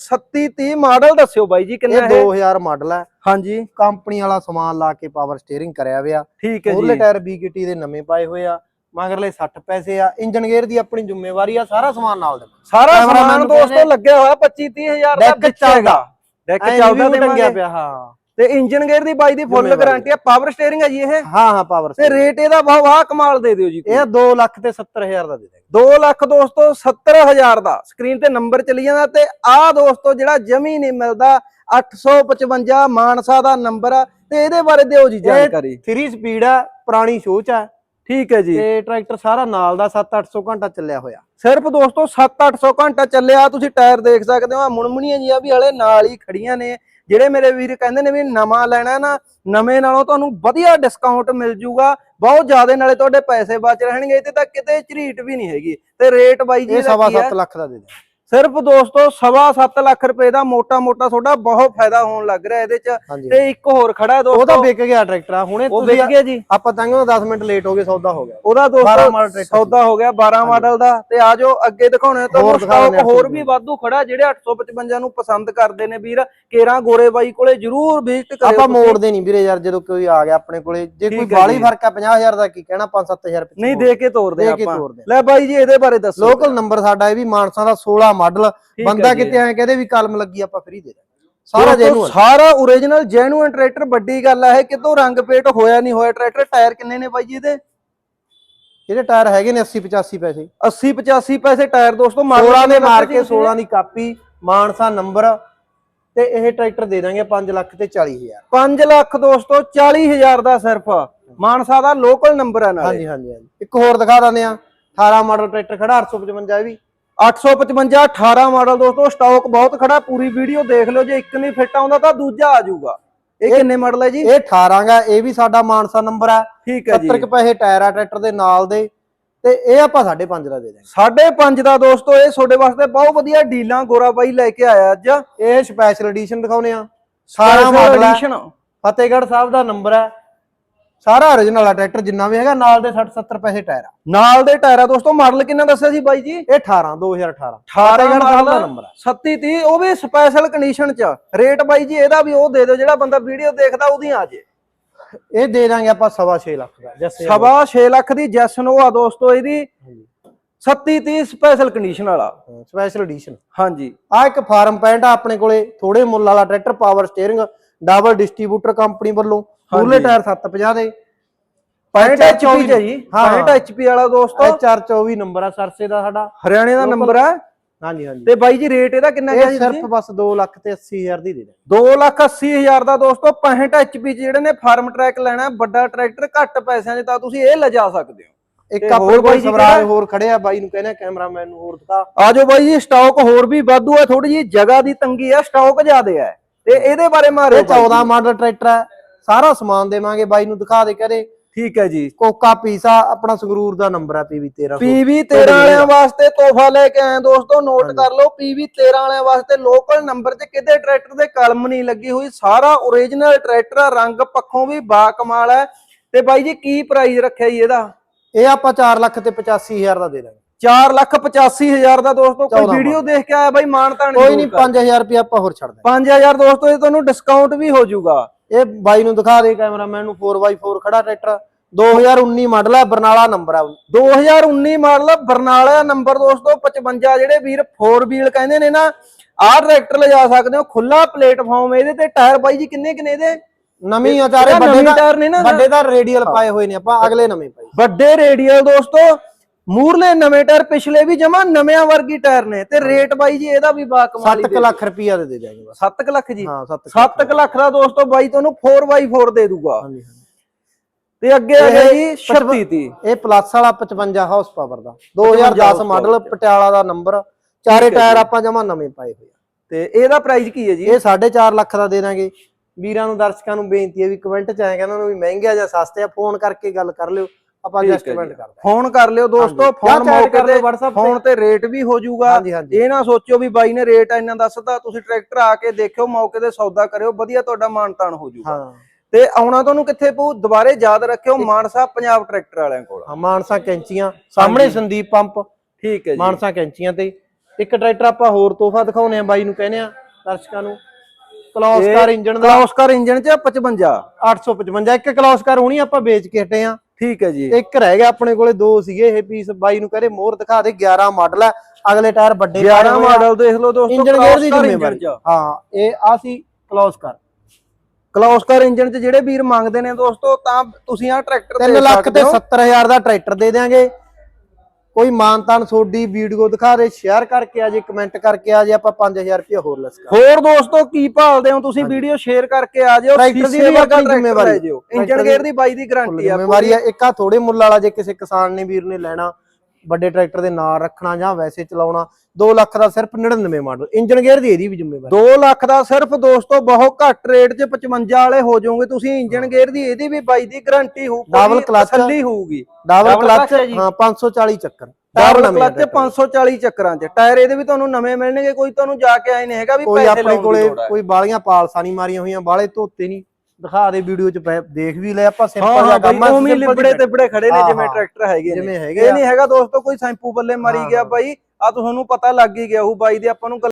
3730 model ਦੱਸਿਓ ਬਾਈ ਜੀ ਕਿੰਨਾ ਇਹ ਹੈ? 2000 ਮਾਡਲ ਹੈ। ਹਾਂਜੀ। ਕੰਪਨੀ ਵਾਲਾ ਸਮਾਨ ਲਾ ਕੇ ਪਾਵਰ ਸਟੀਅਰਿੰਗ ਕਰਿਆ ਹੋਇਆ। ਠੀਕ ਹੈ ਉਹਲੇ ਜੀ। ਟਾਇਰ BKT ਦੇ ਨਵੇਂ ਪਾਏ ਹੋਏ ਆ। ਮਗਰਲੇ 60 ਪੈਸੇ ਆ। ਇੰਜਨ ਗੇਅਰ ਦੀ ਆਪਣੀ ਜ਼ਿੰਮੇਵਾਰੀ ਆ ਸਾਰਾ ਸਮਾਨ ਨਾਲ ਦੇ ਸਾਰਾ ਸਮਾਨ ਦੋਸਤੋ ਲੱਗਿਆ ਹੋਇਆ 25 30000 ਦਾ ਡੈਕ ਵਿੱਚ ਚੱਲਦਾ। ਡੈਕ ਚੱਲਦਾ ਟੰਗਿਆ ਦੇਵਾਂਗੇ ਪਿਆ ਹਾਂ। ਤੇ ਇੰਜਨ ਗੇਅਰ ਦੀ ਬਾਈ ਦੀ ਫੁੱਲ। ਗਾਰੰਟੀ ਆ ਪਾਵਰ ਸਟੀਅਰਿੰਗ ਹੈ ਜੀ ਇਹ। ਹਾਂ ਹਾਂ ਪਾਵਰ ਤੇ ਰੇਟ ਇਹਦਾ ਬਹੁਤ ਵਾਹ ਕਮਾਲ ਦੇ ਦਿਓ ਜੀ। ਇਹ 2 ਲੱਖ ਤੇ 70000 ਦਾ ਦੇ ਦਾਂਗੇ 2 ਲੱਖ ਦੋਸਤੋ 70000 ਦਾ। ਸਕਰੀਨ ਤੇ ਨੰਬਰ ਚੱਲੀ ਜਾਂਦਾ ਤੇ ਆਹ ਦੋਸਤੋ ਜਿਹੜਾ ਜਮੀ ਨਹੀਂ ਮਿਲਦਾ 855 ਮਾਨਸਾ ਦਾ ਨੰਬਰ ਆ। ਤੇ ਇਹਦੇ ਬਾਰੇ ਦਿਓ ਜੀ ਜਾਣਕਾਰੀ। 3 ਸਪੀਡ ਆ ਪੁਰਾਣੀ ਸੋਚ ਆ। ਠੀਕ ਹੈ ਜੀ। ਤੇ ਟਰੈਕਟਰ ਸਾਰਾ ਨਾਲ ਦਾ 7-800 ਘੰਟਾ ਚੱਲਿਆ ਹੋਇਆ। ਸਿਰਫ ਦੋਸਤੋ 7-800 ਘੰਟਾ ਚੱਲਿਆ ਤੁਸੀਂ ਟਾਇਰ ਦੇਖ ਸਕਦੇ ਹੋ ਆ ਮੁਣਮੁਣੀਆਂ ਜੀਆਂ ਵੀ ਹਲੇ ਨਾਲ ਹੀ ਖੜੀਆਂ ਨੇ। ਜਿਹੜੇ ਮੇਰੇ ਵੀਰ ਕਹਿੰਦੇ ਨੇ ਵੀ ਨਵਾਂ ਲੈਣਾ ਨਾ ਨਵੇਂ ਨਾਲੋਂ ਤੁਹਾਨੂੰ ਵਧੀਆ ਡਿਸਕਾਊਂਟ ਮਿਲ ਜੂਗਾ। ਬਹੁਤ ਜ਼ਿਆਦਾ ਨਾਲੇ ਤੁਹਾਡੇ ਪੈਸੇ ਬਚ ਰਹਿਣਗੇ ਤੇ ਤਾਂ ਕਿਤੇ ਝਰੀਟ ਵੀ ਨਹੀਂ ਹੈਗੀ। ਤੇ ਰੇਟ ਬਾਈ ਜੀ ਇਹ ਇਹਦਾ ਸਵਾ ਕੀ ਹੈ? ਸੱਤ ਲੱਖ ਦਾ ਦੇ ਦਾਂਗੇ ਸਿਰਫ ਦੋਸਤੋ ਸਵਾ ਸੱਤ ਲੱਖ ਰੁਪਏ ਦਾ ਮੋਟਾ ਮੋਟਾ ਤੁਹਾਡਾ ਬਹੁਤ ਫਾਇਦਾ ਹੋਣ ਲੱਗ ਰਿਹਾ ਇਹਦੇ ਚ। ਤੇ ਇੱਕ ਹੋਰ ਖੜਾ ਹੈ ਉਹ ਤਾਂ ਦੋਸਤੋ। ਵਿਕ ਗਿਆ ਟਰੈਕਟਰ ਆ। ਹੁਣੇ ਉਹ ਵਿਕ ਗਿਆ ਜੀ। ਆਪਾਂ ਤਾਂ 10 ਮਿੰਟ ਲੇਟ ਹੋ ਗਏ ਸੌਦਾ ਹੋ ਗਿਆ। ਉਹਦਾ 12 ਦੋਸਤੋ ਸੌਦਾ ਹੋ ਗਿਆ 12 ਮਾਡਲ ਦਾ। ਤੇ ਆਜੋ ਅੱਗੇ ਦਿਖਾਉਣੇ ਤਾਂ ਹੋਰ ਹੋਰ ਦਿਖਾ ਦਿੰਦੇ ਸਟਾਕ ਹੋਰ। ਵੀ ਵਾਧੂ ਖੜਾ ਜਿਹੜੇ 855 ਨੂੰ ਪਸੰਦ ਕਰਦੇ ਨੇ ਵੀਰ। ਕੇਰਾਂ ਗੋਰੇ ਬਾਈ ਕੋਲੇ ਜਰੂਰ ਵਿਜ਼ਿਟ ਕਰਿਓ ਆਪਾਂ। ਮੋੜਦੇ ਨਹੀਂ ਵੀਰੇ ਯਾਰ ਜਦੋਂ ਕੋਈ ਆ ਗਿਆ ਆਪਣੇ ਕੋਲੇ। ਜੇ ਕੋਈ ਬਾਲੀ। ਫ਼ਰਕ ਆ 50000 ਦਾ ਕੀ ਕਹਿਣਾ 5-7000 ਰੁਪਏ ਨਹੀਂ ਦੇ ਕੇ ਤੋਰਦੇ ਆਪਾਂ। ਲੈ ਬਾਈ ਜੀ ਇਹਦੇ ਬਾਰੇ ਦੱਸੋ। ਲੋਕਲ ਨੰਬਰ ਸਾਡਾ ਇਹ ਵੀ ਮਾਨਸਾ ਦਾ 16 ਮਾਡਲ ਬੰਦਾ ਹੈ। ਕਿਤੇ ਐ ਕਹਦੇ ਵੀ ਕਲਮ ਲੱਗੀ ਆਪਾਂ ਫ੍ਰੀ ਦੇ ਸਾਰਾ ਜੈਨੂਅਲ ਸਾਰਾ ਓਰੀਜਨਲ ਜੈਨੂਇਨ ਟਰੈਕਟਰ ਵੱਡੀ ਗੱਲ ਆ ਇਹ ਕਿਤੋਂ ਰੰਗ ਪੇਟ ਹੋਇਆ ਨਹੀਂ ਹੋਇਆ ਟਰੈਕਟਰ ਟਾਇਰ ਕਿੰਨੇ ਨੇ ਬਾਈ ਜੀ ਇਹਦੇ? ਇਹਦੇ ਟਾਇਰ ਹੈਗੇ ਨੇ 80 85 ਪੈਸੇ। 80 85 ਪੈਸੇ ਟਾਇਰ ਦੋਸਤੋ ਮਾਰ 16 ਦੇ ਮਾਰ ਕੇ ਜੀ 16 ਦੀ ਕਾਪੀ ਮਾਨਸਾ ਨੰਬਰ ਤੇ ਇਹ ਟਰੈਕਟਰ ਦੇ ਦਾਂਗੇ 5 ਲੱਖ ਤੇ 40000 5 ਲੱਖ ਦੋਸਤੋ 40000 ਦਾ ਸਿਰਫ। ਮਾਨਸਾ ਦਾ ਲੋਕਲ ਨੰਬਰ ਹੈ ਨਾਲੇ। ਹਾਂਜੀ ਹਾਂਜੀ ਹਾਂਜੀ। ਇੱਕ ਹੋਰ ਦਿਖਾ ਦਿੰਦੇ ਆ 18 ਮਾਡਲ ਟਰੈਕਟਰ ਖੜਾ 855 ਇਹ ਵੀ। 855 18 ਮਾਡਲ ਦੋਸਤੋ ਸਟਾਕ ਬਹੁਤ ਖੜਾ ਪੂਰੀ ਵੀਡੀਓ ਦੇਖ ਲਿਓ ਜੇ ਇੱਕ ਨਹੀਂ ਫਿੱਟ ਆਉਂਦਾ ਤਾਂ ਦੂਜਾ ਆ ਜਾਊਗਾ। ਇਹ ਕਿੰਨੇ ਮਾਡਲ ਹੈ ਜੀ? ਇਹ 18 ਗਾ ਇਹ ਵੀ ਸਾਡਾ ਮਾਨਸਾ ਨੰਬਰ ਆ। ਠੀਕ ਹੈ ਜੀ। 70 ਕੁ ਪੈਸੇ ਟਾਇਰ ਆ ਟਰੈਕਟਰ ਦੇ ਨਾਲ ਦੇ। ਤੇ ਇਹ ਆਪਾਂ 5.5 ਦਾ ਦੇ ਦਾਂਗੇ ਸਾਢੇ ਪੰਜ ਦਾ ਦੋਸਤੋ ਇਹ ਤੁਹਾਡੇ ਵਾਸਤੇ ਬਹੁਤ ਵਧੀਆ ਡੀਲਾਂ ਗੋਰਾ ਬਾਈ ਲੈ ਕੇ ਆਇਆ ਅੱਜ। ਇਹ ਸਪੈਸ਼ਲ ਐਡੀਸ਼ਨ ਦਿਖਾਉਨੇ ਆ ਸਾਰਾ ਮਾਡਲ ਹੈ edition। ਫਤਿਹਗੜ੍ਹ ਸਾਹਿਬ ਦਾ ਨੰਬਰ ਹੈ ਸਾਰਾ origignal ਆ ਟਰੈਕਟਰ ਜਿੰਨਾ ਵੀ ਹੈਗਾ ਨਾਲ ਦੇ 60 70 ਪੈਸੇ ਟਾਇਰ ਆ। ਨਾਲ ਦੇ ਟਾਇਰਾਂ ਦੋਸਤੋ ਮਾਡਲ ਕਿੰਨਾ ਦੱਸਿਆ ਸੀ ਬਾਈ ਜੀ? ਇਹ 18 2018 18 ਫਤਿਹਗੜ੍ਹ ਸਾਹਿਬ ਦਾ ਮਾਡਲ ਨੰਬਰ ਆ? 37 30 ਉਹ ਵੀ ਸਪੈਸ਼ਲ ਕੰਡੀਸ਼ਨ ਚ ਰੇਟ ਬਾਈ ਜੀ ਇਹਦਾ ਵੀ ਉਹ ਦੇ ਦਿਓ ਜਿਹੜਾ ਬੰਦਾ ਵੀਡੀਓ ਦੇਖਦਾ ਉਹਦੀ ਆ ਜੇ। ਇਹ ਦੇ ਦਾਂਗੇ ਆਪਾਂ ਸਵਾ 6 ਲੱਖ ਦਾ ਜੈਸੇ ਸਵਾ 6 ਲੱਖ ਦੀ ਜੈਸਨ ਆ ਦੋਸਤੋ ਇਹਦੀ। 37 30 ਸਪੈਸ਼ਲ ਕੰਡੀਸ਼ਨ ਵਾਲਾ। ਸਪੈਸ਼ਲ ਐਡੀਸ਼ਨ ਹਾਂਜੀ। ਆ ਇੱਕ ਫਾਰਮ ਪੈਂਟ ਆ ਆਪਣੇ ਕੋਲੇ ਥੋੜੇ ਮੁੱਲ ਵਾਲਾ tractor power steering double distributor company ਵੱਲੋਂ ਪੂਰੇ। ਟਾਇਰ 750 ਦੇ। 65 HP ਚ ਹੈ ਜੀ ਹਾਂ। 65 HP ਵਾਲਾ ਦੋਸਤੋ। ਇਹ 424 ਨੰਬਰ ਆ ਸਰਸੇ ਦਾ ਸਾਡਾ। ਹਰਿਆਣੇ ਦਾ ਨੰਬਰ ਹੈ ਹਾਂਜੀ ਹਾਂਜੀ। ਤੇ ਬਾਈ ਜੀ ਰੇਟ ਇਹਦਾ ਕਿੰਨਾ ਇਹ ਜੀ ਸਿਰਫ ਬਸ 2 ਲੱਖ ਤੇ 80 ਹਜ਼ਾਰ ਦੀ ਦੇ ਦੇ 2 ਲੱਖ 80 ਹਜ਼ਾਰ ਦਾ ਦੋਸਤੋ 65 HP ਜਿਹੜੇ ਨੇ ਫਾਰਮ ਟਰੈਕ ਲੈਣਾ ਹੈ, ਵੱਡਾ ਟਰੈਕਟਰ ਘੱਟ ਪੈਸਿਆਂ 'ਚ ਤਾਂ ਤੁਸੀਂ ਇਹ ਲਿਜਾ ਸਕਦੇ ਹੋ। ਇੱਕ ਆਪਣੇ ਹੋਰ ਸਵਰਾਜ ਖੜਿਆ ਬਾਈ ਨੂੰ ਕਹਿੰਦੇ ਕੈਮਰਾਮੈਨ ਨੂੰ ਹੋਰ ਦਿਖਾ ਆਜੋ ਬਾਈ ਜੀ ਸਟਾਕ ਹੋਰ ਵੀ ਵਾਧੂ ਹੈ ਥੋੜੀ ਜੀ ਜਗ੍ਹਾ ਦੀ ਤੰਗੀ ਹੈ ਸਟਾਕ ਜ਼ਿਆਦੇ ਹੈ ਤੇ ਇਹਦੇ ਬਾਰੇ ਇਹ 14 ਮਾਡਲ ਟਰੈਕਟਰ ਹੈ। ਸਾਰਾ ਸਮਾਨ ਦੇਵਾਂਗੇ ਬਾਈ ਨੂੰ ਦਿਖਾ ਦੇ ਕਰੇ ਠੀਕ ਹੈ ਜੀ। ਕੋਕਾ ਪੀਸਾ ਆਪਣਾ ਸੰਗਰੂਰ ਦਾ ਨੰਬਰ ਹੈ ਪੀਵੀ 13 PV 13 ਵਾਲਿਆਂ ਵਾਸਤੇ ਤੋਹਫਾ ਲੈ ਕੇ ਆਏ ਦੋਸਤੋ ਨੋਟ ਕਰ ਲਓ PV 13 ਵਾਲਿਆਂ ਵਾਸਤੇ ਲੋਕਲ ਨੰਬਰ 'ਚ ਕਿਤੇ ਟਰੈਕਟਰ ਦੇ ਕਲਮ ਨਹੀਂ ਲੱਗੀ ਹੋਈ। ਸਾਰਾ ਓਰੀਜਨਲ ਟਰੈਕਟਰ ਆ, ਰੰਗ ਪੱਖੋਂ ਵੀ ਬਾ ਕਮਾਲ ਹੈ। ਤੇ ਬਾਈ ਜੀ ਕੀ ਪ੍ਰਾਈਸ ਰੱਖਿਆ ਜੀ ਇਹਦਾ? ਇਹ ਆਪਾਂ 4 ਲੱਖ ਤੇ 85 ਹਜ਼ਾਰ ਦਾ ਦੇ ਦਾਂਗੇ। 4 ਲੱਖ 85 ਹਜ਼ਾਰ ਦਾ ਦੋਸਤੋ ਕੋਈ 14 ਵੀਡੀਓ ਦੇਖ ਕੇ ਆਇਆ ਬਾਈ ਮਾਨਤਾਨ ਕੋਈ ਨਹੀਂ 5000 ਰੁਪਏ ਆਪਾਂ ਹੋਰ ਛੱਡ ਦਾਂਗੇ 5000 ਦੋਸਤੋ ਇਹ ਤੁਹਾਨੂੰ ਡਿਸਕਾਊਂਟ ਵੀ ਹੋ ਜਾਊਗਾ। ਇਹ ਬਾਈ ਨੂੰ ਦਿਖਾ ਦੇ ਕੈਮਰਾਮੈਨ ਨੂੰ 4x4 ਖੜਾ ਟਰੈਕਟਰ 2019 ਮਾਡਲ ਹੈ ਬਰਨਾਲਾ ਨੰਬਰ ਹੈ 2019 ਮਾਡਲ ਬਰਨਾਲਾ ਨੰਬਰ ਦੋਸਤੋ 55 ਜਿਹੜੇ ਵੀਰ 4 ਵੀਲ ਕਹਿੰਦੇ ਨੇ ਨਾ ਆਹ ਟਰੈਕਟਰ ਲਿਜਾ ਸਕਦੇ ਹੋ ਖੁੱਲਾ ਪਲੇਟਫਾਰਮ ਇਹਦੇ ਤੇ ਟਾਇਰ ਬਾਈ ਜੀ ਕਿੰਨੇ ਕਿੰਨੇ ਇਹਦੇ? ਨਵੀਂ ਆਚਾਰੇ ਇਹ ਵੱਡੇ ਦਾ ਟਾਇਰ ਨੇ ਨਾ ਵੱਡੇ ਦਾ ਰੇਡੀਅਲ ਪਾਏ ਹੋਏ ਨੇ ਆਪਾਂ ਅਗਲੇ ਨਵੇਂ ਪਾਈ ਵੱਡੇ ਰੇਡੀਅਲ ਦੋਸਤੋ ਮੂਰਲੇ ਨਵੇਂ ਟਾਇਰ ਪਿਛਲੇ ਵੀ ਜਮਾ ਨਵਿਆਂ ਵਰਗੀ ਟਾਇਰ ਨੇ ਤੇ ਰੇਟ ਬਾਈ ਜੀ ਇਹਦਾ ਵੀ ਬਾ ਕਮਾਲੀ 7 ਲੱਖ ਰੁਪਈਆ ਦੇ ਦੇ ਬਸ। 7 ਲੱਖ ਜੀ। ਹਾਂ 7 7 ਲੱਖ ਦਾ ਦੋਸਤੋ ਬਾਈ ਤੁਹਾਨੂੰ 4x4 ਦੇ ਦੂਗਾ। ਹਾਂਜੀ ਹਾਂਜੀ। ਤੇ ਅੱਗੇ ਆ ਗਿਆ ਜੀ ਇਹ 36 ਤੀ ਇਹ ਪਲੱਸ ਵਾਲਾ 55 ਹਾਰਸ ਪਾਵਰ ਦਾ 2010 ਮਾਡਲ ਪਟਿਆਲਾ ਦਾ ਨੰਬਰ ਚਾਰੇ ਟਾਇਰ ਆਪਾਂ ਜਮਾ ਨਵੇਂ ਪਾਏ ਹੋਏ ਤੇ ਇਹਦਾ ਪ੍ਰਾਈਸ ਕੀ ਹੈ ਜੀ? ਇਹ 4.5 ਲੱਖ ਦਾ ਦੇ ਦਾਂਗੇ। ਵੀਰਾਂ ਨੂੰ ਦਰਸ਼ਕਾਂ ਨੂੰ ਬੇਨਤੀ ਹੈ ਵੀ ਕਮੈਂਟ ਚ ਆਏ ਕਹਿੰਦਾ ਨੂੰ ਵੀ ਮਹਿੰਗੇ ਆ ਜਾਂ ਸਸਤੇ ਆ ਫੋਨ ਕਰਕੇ ਗੱਲ ਕਰ ਲਿਓ। ਆਪਾਂ ਐਡਜਸਟਮੈਂਟ ਜੀ। ਕਰ ਦਾਂਗੇ ਫੋਨ ਕਰ ਲਿਓ ਦੋਸਤੋ। ਫੋਨ ਮੌਕੇ ਕਰ ਲਿਓ ਤੇ WhatsApp ਫੋਨ ਤੇ ਰੇਟ ਵੀ ਹੋ ਜਾਊਗਾ। ਇਹ ਨਾ ਸੋਚੋ ਵੀ ਬਾਈ ਨੇ ਰੇਟ ਇੰਨਾ ਦੱਸਦਾ ਤੁਸੀਂ ਟਰੈਕਟਰ ਆ ਕੇ ਦੇਖਿਓ ਮੌਕੇ ਤੇ ਸੌਦਾ ਕਰਿਓ ਵਧੀਆ ਤੁਹਾਡਾ ਮਾਨਤਾਨ ਹੋ ਜਾਊਗਾ। ਤੇ ਆਉਣਾ ਤੁਹਾਨੂੰ ਕਿੱਥੇ ਪਊ? ਦੁਬਾਰੇ ਯਾਦ ਰੱਖਿਓ ਮਾਨਸਾ ਪੰਜਾਬ ਟਰੈਕਟਰ ਵਾਲਿਆਂ ਕੋਲ। ਹਾਂ, ਮਾਨਸਾ ਕੈਂਚੀਆਂ ਸਾਹਮਣੇ ਸੰਦੀਪ ਪੰਪ। ਠੀਕ ਹੈ ਜੀ। ਮਾਨਸਾ ਕੈਂਚੀਆਂ ਤੇ। ਇੱਕ ਟਰੈਕਟਰ ਆਪਾਂ ਹੋਰ ਤੋਹਫਾ ਦਿਖਾਉਨੇ ਆ ਬਾਈ ਨੂੰ ਕਹਿੰਦੇ ਆ ਦਰਸ਼ਕਾਂ ਨੂੰ। ਕਲੌਸਕਾਰ ਇੰਜਨ ਦਾ। ਕਲੌਸਕਰ ਇੰਜਨ ਚ 55 855 ਇੱਕ ਕਲੌਸਕਾਰ ਹੁਣੀ ਆਪਾਂ ਵੇਚ ਕੇ ਹਟੇ ਆ ਠੀਕ ਹੈ ਜੀ। ਇੱਕ ਰਹਿ ਗਿਆ ਆਪਣੇ ਕੋਲੇ ਦੋ ਸੀਗੇ ਇਹ ਪੀਸ ਬਾਈ ਨੂੰ ਕਹਿੰਦੇ ਮੋਹਰ ਦਿਖਾ ਦੇ 11 ਮਾਡਲ ਹੈ ਅਗਲੇ ਟਾਇਰ ਵੱਡੇ 11 ਮਾਡਲ ਦੇਖ ਲਓ ਦੋਸਤੋ ਇੰਜਨ ਗੇਅਰ ਦੀ ਜ਼ਿੰਮੇਵਾਰੀ। ਹਾਂ ਇਹ ਆ ਸੀ ਕਲੌਸਕਾਰ ਕਲੌਸਕਰ ਇੰਜਨ ਚ ਜਿਹੜੇ ਵੀਰ ਮੰਗਦੇ ਨੇ ਦੋਸਤੋ ਤਾਂ ਤੁਸੀਂ ਆ ਟਰੈਕਟਰ 3 ਦੇ ਲੱਖ ਤੇ ਹੋ। 70000 ਦਾ ਟਰੈਕਟਰ ਦੇ ਦਿਆਂਗੇ। ਕੋਈ ਮਾਨਤਾਨ ਤੁਹਾਡੀ ਵੀਡੀਓ ਦਿਖਾ ਦੇ ਸ਼ੇਅਰ ਕਰਕੇ ਆ ਜੇ ਕਮੈਂਟ ਕਰਕੇ ਆ ਜੇ ਆਪਾਂ 5000 ਰੁਪਏ ਹੋਰ ਲੈਸ ਕਰ ਹੋਰ ਦੋਸਤੋ ਕੀ ਭਾਲਦੇ ਹੋ? ਤੁਸੀਂ ਵੀਡੀਓ ਸ਼ੇਅਰ ਕਰਕੇ ਆ ਜਿਓ ਟਰੈਕਟਰ ਦੀ ਜ਼ਿੰਮੇਵਾਰੀ। ਇੰਜਨ ਗੇਅਰ ਦੀ ਬਾਈ ਦੀ ਗਾਰੰਟੀ ਆ ਜ਼ਿੰਮੇਵਾਰੀ ਆ। ਇੱਕ ਥੋੜੇ ਮੁੱਲ ਵਾਲਾ ਜੇ ਕਿਸੇ ਕਿਸਾਨ ਨੇ ਵੀਰ ਨੇ ਲੈਣਾ ਵੱਡੇ ਟਰੈਕਟਰ ਦੇ ਨਾਲ ਰੱਖਣਾ ਜਾਂ ਵੈਸੇ ਚਲਾਉਣਾ 2 ਲੱਖ ਦਾ ਸਿਰਫ 99 ਮਾਡਲ ਇੰਜਨ ਗੇਅਰ ਦੀ ਇਹਦੀ ਵੀ ਜ਼ਿੰਮੇਵਾਰੀ 2 ਲੱਖ ਦਾ ਸਿਰਫ ਦੋਸਤੋ ਬਹੁਤ ਘੱਟ ਰੇਟ 'ਚ 55 ਵਾਲੇ ਹੋ ਜਾਓਗੇ ਤੁਸੀਂ ਇੰਜਨ ਗੇਅਰ ਦੀ ਇਹਦੀ ਵੀ ਬਾਈ ਦੀ ਗਾਰੰਟੀ ਹੋਊ Double clutch। ਤਸੱਲੀ ਹੋਊਗੀ ਡਬਲ ਕਲਚ ਹੈ ਜੀ। ਹਾਂ 540 ਚੱਕਰ ਡਬਲ ਕਲਚ ਟਰੈਕਟਰ। 540 ਚੱਕਰਾਂ 'ਚ ਟਾਇਰ ਇਹਦੇ ਵੀ ਤੁਹਾਨੂੰ ਨਵੇਂ ਮਿਲਣਗੇ ਕੋਈ ਤੁਹਾਨੂੰ ਜਾ ਕੇ ਆਏ ਨਹੀਂ ਹੈਗਾ ਵੀ ਕੋਈ ਪੈਸੇ ਆਪਣੇ ਲਾਉਣ ਦੀ ਕੋਲੇ ਲੋੜ ਹੈ। ਕੋਈ ਬਾਲੀਆਂ ਪਾਲਸਾਂ ਨਹੀਂ ਮਾਰੀਆਂ ਹੋਈਆਂ ਬਾਲੇ ਧੋਤੇ ਨਹੀਂ ਦਿਖਾ ਦੇ ਵੀਡੀਓ ਚ ਪੈ- ਦੇਖ ਵੀ ਲੈ ਆਪਾਂ ਸਿੰਪਲ ਜਿਹਾ ਬਈ ਕੰਮ ਆ ਉਵੇਂ simple ਲਿਬੜੇ ਤੇ ਬੜੇ ਖੜੇ ਨੇ ਹਾਂ, ਜਿਵੇਂ ਹਾਂ। ਟਰੈਕਟਰ ਹੈਗੇ ਨੇ ਜਿਵੇਂ ਹੈਗੇ ਇਹ ਆ ਨਹੀਂ ਹੈਗਾ ਦੋਸਤੋ ਕੋਈ ਸੈਂਪੂ ਬੱਲੇ ਮਾਰੀ ਹਾਂ, ਗਿਆ। ਬਾਈ ਆ ਤੁਹਾਨੂੰ ਪਤਾ ਲੱਗ ਹੀ ਗਿਆ ਉਹ ਬਾਈ ਦੇ ਆਪਾਂ ਨੂੰ